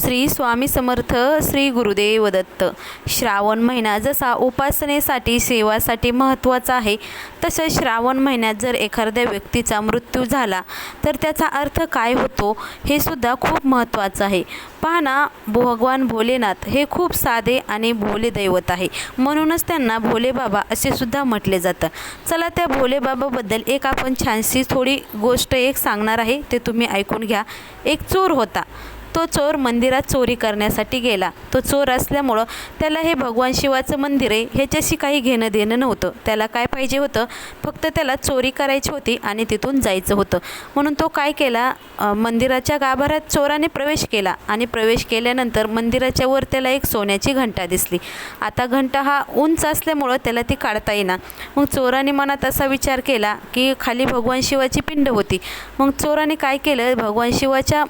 श्री स्वामी समर्थ श्री गुरुदेव दत्त. श्रावण महिना जसा उपासनेसाठी सेवासाठी महत्त्वाचा आहे तसं श्रावण महिन्यात जर एखाद्या व्यक्तीचा मृत्यू झाला तर त्याचा अर्थ काय होतो हे सुद्धा खूप महत्त्वाचं आहे. पहा ना भगवान भोलेनाथ हे खूप साधे आणि भोले दैवत आहे. म्हणूनच त्यांना भोले बाबा असे सुद्धा म्हटले जातं. चला त्या भोले बाबाबद्दल एक आपण छानशी थोडी गोष्ट एक सांगणार आहे ते तुम्ही ऐकून घ्या. एक चोर होता. तो चोर मंदिरात चोरी करण्यासाठी गेला. तो चोर असल्यामुळं त्याला हे भगवान शिवाचं मंदिर आहे ह्याच्याशी काही घेणं देणं नव्हतं. त्याला काय पाहिजे होतं? फक्त त्याला चोरी करायची होती आणि तिथून जायचं होतं. म्हणून तो काय केला? मंदिराच्या गाभाऱ्यात चोराने प्रवेश केला आणि प्रवेश केल्यानंतर मंदिराच्या वर त्याला एक सोन्याची घंटा दिसली. आता घंटा हा उंच असल्यामुळं त्याला ती काढता येईना. मग चोराने मनात असा विचार केला की खाली भगवान शिवाची पिंड होती. मग चोराने काय केलं? भगवान शिवाच्या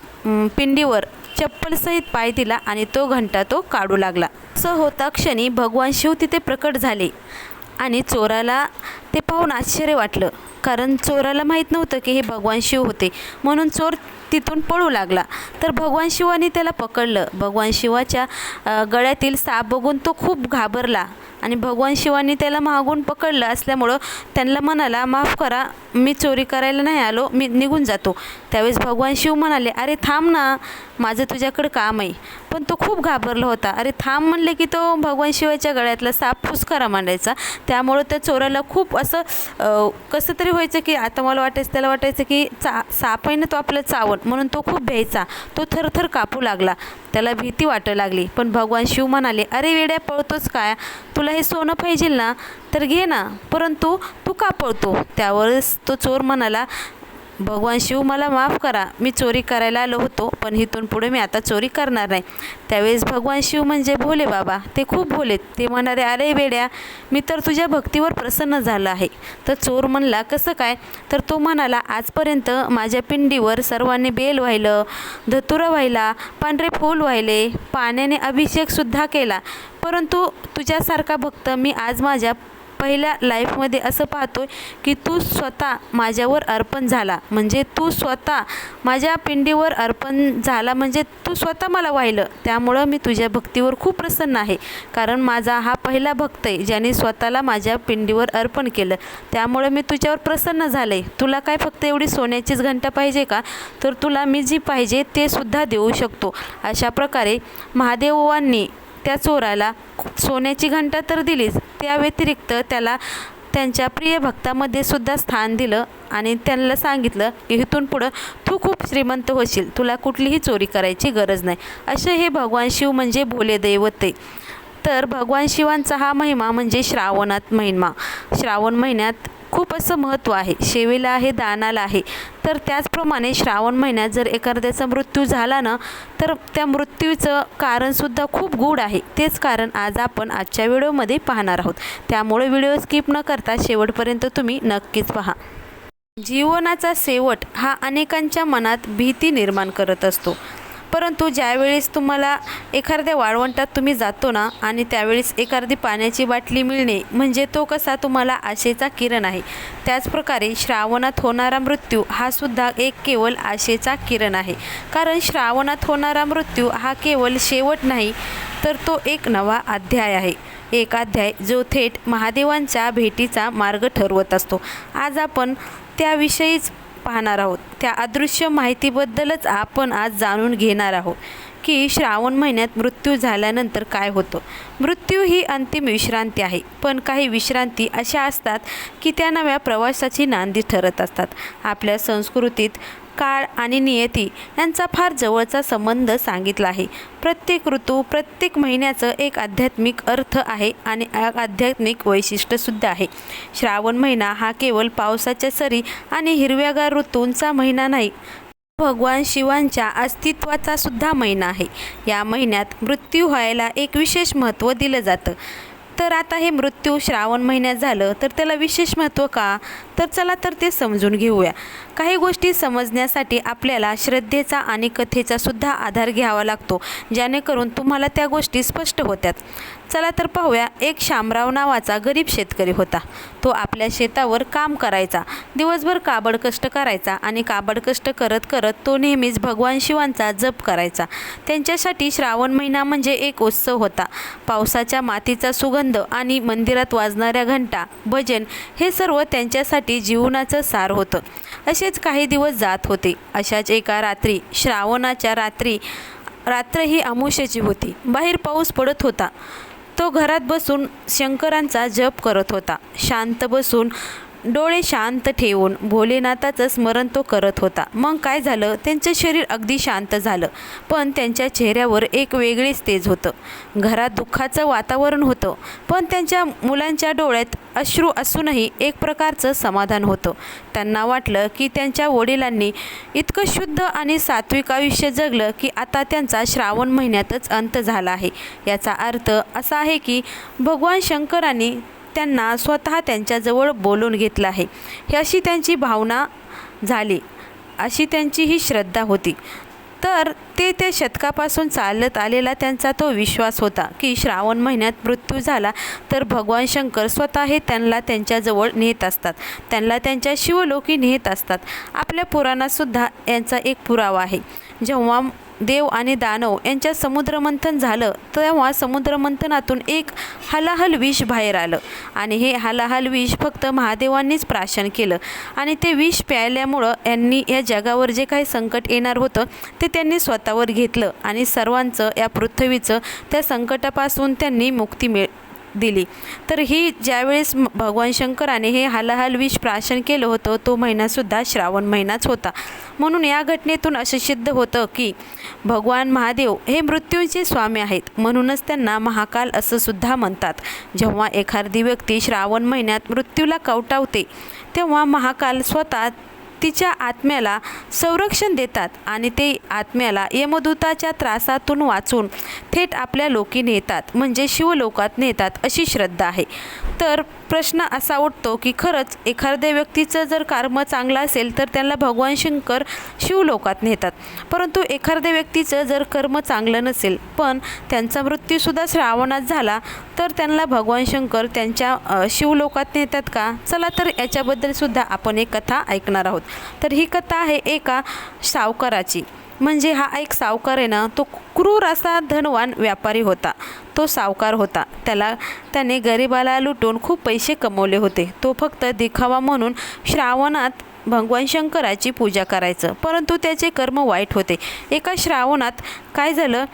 पिंडीवर चप्पलसहित पाय दिला आणि तो घंटा तो काढू लागला. असं होता क्षणी भगवान शिव तिथे प्रकट झाले. आणि चोराला ते पाहून आश्चर्य वाटलं. कारण चोराला माहीत नव्हतं की हे भगवान शिव होते. म्हणून चोर तिथून पळू लागला. तर भगवान शिवाने त्याला पकडलं. भगवान शिवाच्या गळ्यातील साप बघून तो खूप घाबरला. आणि भगवान शिवानी त्याला मागून पकडलं असल्यामुळं त्यांना म्हणाला माफ करा मी चोरी करायला नाही आलो मी निघून जातो. त्यावेळेस भगवान शिव म्हणाले अरे थांब ना माझं तुझ्याकडं काम आहे. पण तो खूप घाबरला होता. अरे थांब म्हणले की तो भगवान शिवाच्या गळ्यातला साप फुसकारा मांडायचा. त्यामुळं त्या चोराला खूप असं कसं तरी व्हायचं की आता मला वाटायचं त्याला वाटायचं की चा साप आहे ना तो आपलं चावण म्हणून तो खूप भ्यायचा. तो थरथर कापू लागला. त्याला भीती वाटू लागली. पण भगवान शिव म्हणाले अरे वेड्या पळतोच काय? तुला हे सोनं पाहिजे ना तर घे ना. परंतु तू का पळतो? त्यावरच तो चोर म्हणाला भगवान शिव मला माफ करा मी चोरी करायला आलो होतो पण इथून पुढे मी आता चोरी करणार नाही. त्यावेळेस भगवान शिव म्हणजे भोले बाबा. ते खूप भोलेत. ते म्हणाले अरे वेड्या मी तर तुझ्या भक्तीवर प्रसन्न झालं आहे. तर चोर म्हणला कसं काय? तर तो म्हणाला आजपर्यंत माझ्या पिंडीवर सर्वांनी बेल व्हायलं धतुरा व्हायला पांढरे फूल व्हायले पाण्याने अभिषेकसुद्धा केला. परंतु तुझ्यासारखा भक्त मी आज माझ्या पहिल्या लाईफमध्ये असं पाहतो की तू स्वतः माझ्यावर अर्पण झाला. म्हणजे तू स्वतः माझ्या पिंडीवर अर्पण झाला. म्हणजे तू स्वतः मला वाहिलं. त्यामुळं मी तुझ्या भक्तीवर खूप प्रसन्न आहे. कारण माझा हा पहिला भक्त आहे ज्याने स्वतःला माझ्या पिंडीवर अर्पण केलं. त्यामुळं मी तुझ्यावर प्रसन्न झाले. तुला काय फक्त एवढी सोन्याचीच घंटा पाहिजे का? तर तुला मी जी पाहिजे ते सुद्धा देऊ शकतो. अशा प्रकारे महादेवांनी त्या चोराला सोन्याची घंटा तर दिलीच त्या व्यतिरिक्त त्याला त्यांच्या प्रिय भक्तामध्ये सुद्धा स्थान दिलं आणि त्यांना सांगितलं की इथून पुढं तू खूप श्रीमंत होशील तुला कुठलीही चोरी करायची गरज नाही. असे हे भगवान शिव म्हणजे भोले दैवते. तर भगवान शिवांचा हा महिमा म्हणजे श्रावणात महिमा. श्रावण महिन्यात खूप असं महत्त्व आहे. शेवेला आहे दानाला आहे. तर त्याचप्रमाणे श्रावण महिन्यात जर एखाद्याचा मृत्यू झाला ना तर त्या मृत्यूचं कारणसुद्धा खूप गूढ आहे. तेच कारण आज आपण आजच्या व्हिडिओमध्ये पाहणार आहोत. त्यामुळे व्हिडिओ स्किप न करता शेवटपर्यंत तुम्ही नक्कीच पहा. जीवनाचा शेवट हा अनेकांच्या मनात भीती निर्माण करत असतो. परंतु ज्यावेळेस तुम्हाला एखाद्या वाळवंटात तुम्ही जातो ना आणि त्यावेळेस एखादी पाण्याची बाटली मिळणे म्हणजे तो कसा तुम्हाला आशेचा किरण आहे. त्याचप्रकारे श्रावणात होणारा मृत्यू हा सुद्धा एक केवळ आशेचा किरण आहे. कारण श्रावणात होणारा मृत्यू हा केवळ शेवट नाही तर तो एक नवा अध्याय आहे. एक अध्याय जो थेट महादेवांच्या भेटीचा मार्ग ठरवत असतो. आज आपण त्याविषयीच पाहणार आहोत. त्या अदृश्य माहितीबद्दलच आपण आज जाणून घेणार आहोत की श्रावण महिन्यात मृत्यू झाल्यानंतर काय होतं. मृत्यू ही अंतिम विश्रांती आहे पण काही विश्रांती अशा असतात की त्या नव्या प्रवासाची नांदी ठरत असतात. आपल्या संस्कृतीत काळ आणि नियती यांचा फार जवळचा संबंध सांगितला आहे. प्रत्येक ऋतू प्रत्येक महिन्याचं एक आध्यात्मिक अर्थ आहे आणि आध्यात्मिक वैशिष्ट्यसुद्धा आहे. श्रावण महिना हा केवळ पावसाच्या सरी आणि हिरव्यागार ऋतूंचा महिना नाही भगवान शिवांच्या अस्तित्वाचा सुद्धा महिना आहे. या महिन्यात मृत्यू व्हायला एक विशेष महत्त्व दिलं जातं. तर आता हे मृत्यू श्रावण महिन्यात झालं तर त्याला विशेष महत्त्व का? तर चला तर ते समजून घेऊया. काही गोष्टी समजण्यासाठी आपल्याला श्रद्धेचा आणि कथेचा सुद्धा आधार घ्यावा लागतो जेणेकरून तुम्हाला त्या गोष्टी स्पष्ट होत्यात चला तर पाहूया एक शामराव नावाचा गरीब शेतकरी होता. तो आपल्या शेतावर काम करायचा. दिवसभर काबड कष्ट करायचा आणि काबड कष्ट करत करत तो नेहमीच भगवान शिवांचा जप करायचा. त्यांच्यासाठी श्रावण महिना म्हणजे एक उत्सव होता. पावसाच्या मातीचा सुगंध आणि मंदिरात वाजणाऱ्या घंटा भजन हे सर्व त्यांच्यासाठी जीवनाचं सार होतं. असेच काही दिवस जात होते. अशाच एका रात्री श्रावणाच्या रात्री रात्र ही अमुष्याची होती. बाहेर पाऊस पडत होता. तो घरात बसून शंकरांचा जप करत होता. शांत बसून डोळे शांत ठेवून भोलेनाथाचं स्मरण तो करत होता. मग काय झालं? त्यांचं शरीर अगदी शांत झालं. पण त्यांच्या चेहऱ्यावर एक वेगळेच तेज होतं. घरात दुःखाचं वातावरण होतं. पण त्यांच्या मुलांच्या डोळ्यात अश्रू असूनही एक प्रकारचं समाधान होतं. त्यांना वाटलं की त्यांच्या वडिलांनी इतकं शुद्ध आणि सात्विक आयुष्य जगलं की आता त्यांचा श्रावण महिन्यातच अंत झाला आहे. याचा अर्थ असा आहे की भगवान शंकरांनी त्यांना स्वतः त्यांच्याजवळ बोलून घेतलं आहे. ही अशी त्यांची भावना झाली. अशी त्यांची ही श्रद्धा होती. तर ते त्या शतकापासून चालत आलेला त्यांचा तो विश्वास होता की श्रावण महिन्यात मृत्यू झाला तर भगवान शंकर स्वतः हे त्यांना त्यांच्याजवळ नेत असतात. त्यांना त्यांच्या शिवलोकी नेत असतात. आपल्या पुराणातसुद्धा यांचा एक पुरावा आहे. जेव्हा देव आणि दानव यांच्यात समुद्रमंथन झालं तेव्हा समुद्रमंथनातून एक हलाहल विष बाहेर आलं. आणि हे हलाहल विष फक्त महादेवांनीच प्राशन केलं. आणि ते विष प्यायल्यामुळं यांनी या जगावर जे काही संकट येणार होतं ते त्यांनी स्वतःवर घेतलं. आणि सर्वांचं या पृथ्वीचं त्या संकटापासून त्यांनी मुक्ती मिळ दिली. तर ही ज्यावेळेस भगवान शंकराने हे हालहाल विष प्राशन केलं होतं तो महिनासुद्धा श्रावण महिनाच होता. म्हणून या घटनेतून असं सिद्ध होतं की भगवान महादेव हे मृत्यूचे स्वामी आहेत. म्हणूनच त्यांना महाकाल असं सुद्धा म्हणतात. जेव्हा एखादी व्यक्ती श्रावण महिन्यात मृत्यूला कवटावते तेव्हा महाकाल स्वतः तिच्या आत्म्याला संरक्षण देतात आणि ते आत्म्याला यमदूताच्या त्रासातून वाचून थेट आपल्या लोकी नेतात म्हणजे शिवलोकात नेतात अशी श्रद्धा आहे. तर प्रश्न असा उठतो की खरंच एखाद्या व्यक्तीचं जर कर्म चांगलं असेल तर त्यांना भगवान शंकर शिवलोकात नेतात. परंतु एखाद्या व्यक्तीचं जर कर्म चांगलं नसेल पण त्यांचा मृत्यूसुद्धा श्रावणात झाला तर त्यांना भगवान शंकर त्यांच्या शिवलोकात नेतात का? चला तर याच्याबद्दलसुद्धा आपण एक कथा ऐकणार आहोत. तर ही कथा आहे एका सावकाराची. म्हणजे हा एक सावकार आहे ना तो क्रूर असा धनवान व्यापारी होता. तो सावकार होता. त्याला त्याने गरिबाला लुटून खूप पैसे कमवले होते. तो फक्त दिखावा म्हणून श्रावणात भगवान शंकराची पूजा करायचं. परंतु त्याचे कर्म वाईट होते. एका श्रावणात काय झालं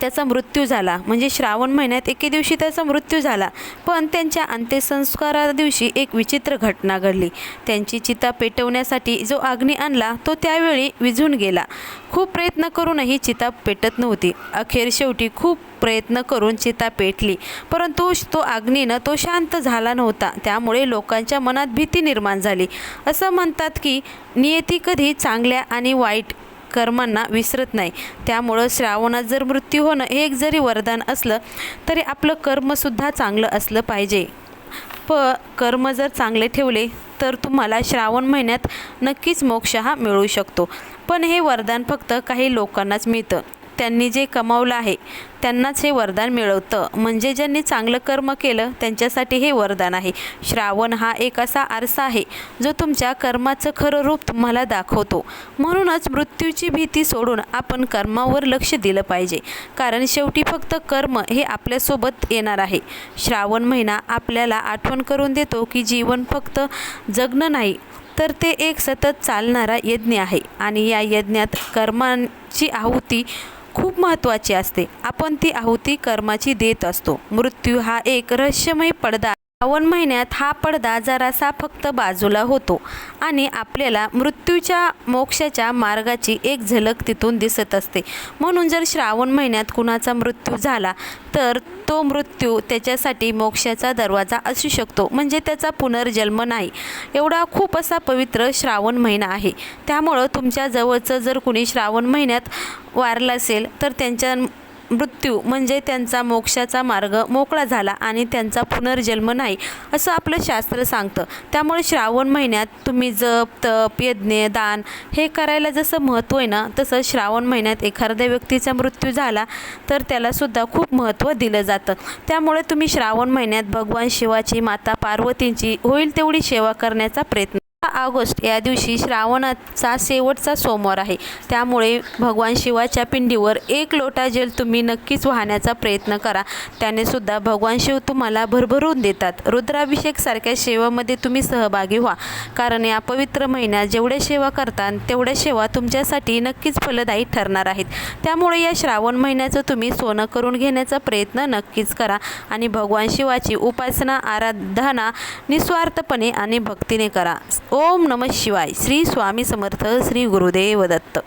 त्याचा मृत्यू झाला. म्हणजे श्रावण महिन्यात एके दिवशी त्याचा मृत्यू झाला. पण त्यांच्या अंत्यसंस्कारा दिवशी एक विचित्र घटना घडली. त्यांची चिता पेटवण्यासाठी जो अग्नी आणला तो त्यावेळी विझून गेला. खूप प्रयत्न करूनही चिता पेटत नव्हती. अखेर शेवटी खूप प्रयत्न करून चिता पेटली. परंतु तो अग्नीनं तो शांत झाला नव्हता. त्यामुळे लोकांच्या मनात भीती निर्माण झाली. असं म्हणतात की नियती कधी चांगल्या आणि वाईट कर्मांना विसरत नाही. त्यामुळं श्रावणात जर मृत्यू होणं हे एक जरी वरदान असलं तरी आपलं कर्मसुद्धा चांगलं असलं पाहिजे. प कर्म जर चांगले ठेवले तर तुम्हाला श्रावण महिन्यात नक्कीच मोक्ष हा मिळू शकतो. पण हे वरदान फक्त काही लोकांनाच मिळतं. त्यांनी जे कमावलं आहे त्यांनाच हे वरदान मिळवतं. म्हणजे ज्यांनी चांगलं कर्म केलं त्यांच्यासाठी हे वरदान आहे. श्रावण हा एक असा आरसा आहे जो तुमच्या कर्माचं खरं रूप तुम्हाला दाखवतो. म्हणूनच मृत्यूची भीती सोडून आपण कर्मावर लक्ष दिलं पाहिजे. कारण शेवटी फक्त कर्म हे आपल्यासोबत येणार आहे. श्रावण महिना आपल्याला आठवण करून देतो की जीवन फक्त जगणं नाही तर ते एक सतत चालणारा यज्ञ आहे. आणि या यज्ञात कर्मांची आहुती खूप महत्त्वाची असते. आपण ती आहुती कर्माची देत असतो. मृत्यू हा एक रहस्यमय पडदा श्रावण महिन्यात हा पडदा जरासा फक्त बाजूला होतो आणि आपल्याला मृत्यूच्या मोक्षाच्या मार्गाची एक झलक तिथून दिसत असते. म्हणून जर श्रावण महिन्यात कुणाचा मृत्यू झाला तर तो मृत्यू त्याच्यासाठी मोक्षाचा दरवाजा असू शकतो. म्हणजे त्याचा पुनर्जन्म नाही. एवढा खूप असा पवित्र श्रावण महिना आहे. त्यामुळं तुमच्या जवळचं जर कुणी श्रावण महिन्यात वारलं असेल तर त्यांच्या मृत्यू म्हणजे त्यांचा मोक्षाचा मार्ग मोकळा झाला आणि त्यांचा पुनर्जन्म नाही असं आपलं शास्त्र सांगतं. त्यामुळे श्रावण महिन्यात तुम्ही जप तप यज्ञ दान हे करायला जसं महत्त्व आहे ना तसं श्रावण महिन्यात एखाद्या व्यक्तीचा मृत्यू झाला तर त्यालासुद्धा खूप महत्त्व दिलं जातं. त्यामुळे तुम्ही श्रावण महिन्यात भगवान शिवाची माता पार्वतींची होईल तेवढी सेवा करण्याचा प्रयत्न ऑगस्ट या दिवशी श्रावणाचा शेवटचा सोमवार आहे. त्यामुळे भगवान शिवाच्या पिंडीवर एक लोटा जेल तुम्ही नक्कीच वाहण्याचा प्रयत्न करा. त्याने सुद्धा भगवान शिव तुम्हाला भरभरून देतात. रुद्राभिषेक सारख्या सेवामध्ये तुम्ही सहभागी व्हा. कारण या पवित्र महिन्यात जेवढ्या सेवा करतात तेवढ्या सेवा तुमच्यासाठी नक्कीच फलदायी ठरणार आहेत. त्यामुळे या श्रावण महिन्याचं तुम्ही सोनं करून घेण्याचा प्रयत्न नक्कीच करा आणि भगवान शिवाची उपासना आराधना निस्वार्थपणे आणि भक्तीने करा. ओ ओम नम शिवाय. श्री स्वामी समर्थ श्री गुरुदेव दत्त.